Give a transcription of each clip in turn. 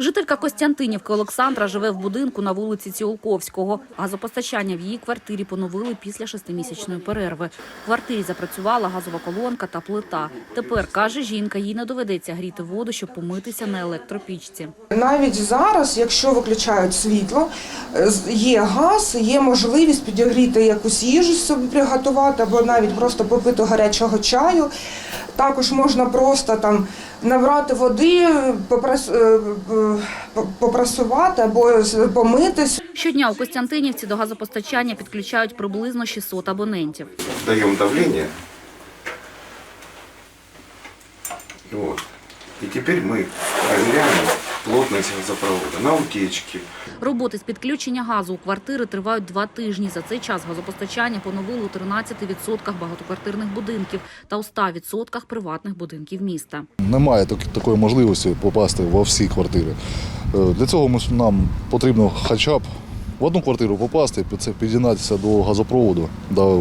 Жителька Костянтинівки Олександра живе в будинку на вулиці Ціолковського. Газопостачання в її квартирі поновили після шестимісячної перерви. В квартирі запрацювала газова колонка та плита. Тепер, каже жінка, їй не доведеться гріти воду, щоб помитися на електропічці. Навіть зараз, якщо виключають світло, е, є газ, є можливість підігріти якусь їжу собі приготувати або навіть просто попити гарячого чаю. Також можна просто там набрати води, попрас- е, попрасувати або помитись. Щодня у Костянтинівці до газопостачання підключають приблизно 600 абонентів. Даємо давлення. Вот. тепер теперь мы проверяем плотность газопровода на утечки. Роботи з підключення газу у квартири тривають два тижні. За цей час газопостачання поновили у 13% багатоквартирних будинків та у 100% приватних будинків міста. Немає так- такої можливості попасти во всі квартири. Е, Для цього нам потрібно хоча б в одну квартиру попасти, під це під'єднатися до газопроводу, да,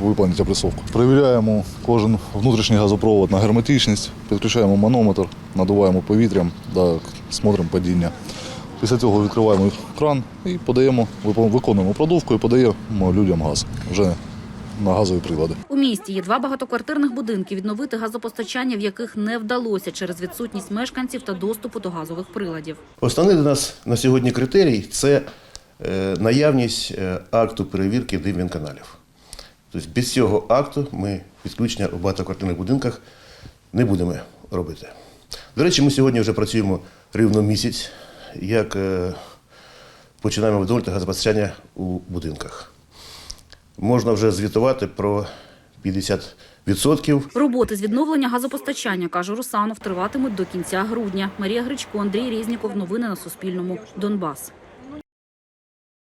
виповнити опресовку. Перевіряємо кожен внутрішній газопровод на герметичність, підключаємо манометр, надуваємо повітрям, да, смотримо падіння. Після цього відкриваємо кран і подаємо, виконуємо продувку і подаємо людям газ вже на газові прилади. У місті є два багатоквартирних будинки, відновити газопостачання в яких не вдалося через відсутність мешканців та доступу до газових приладів. Основний для нас на сьогодні критерій це е, наявність е, акту перевірки димвінканалів. Тобто без цього акту ми підключення у багатоквартирних будинках не будемо робити. До речі, ми сьогодні вже працюємо рівно місяць, як е, починаємо відновлювати газопостачання у будинках. Можна вже звітувати про 50%. Роботи з відновлення газопостачання, каже Русанов, триватимуть до кінця грудня. Марія Гричко, Андрій Різніков. Новини на Суспільному. Донбас.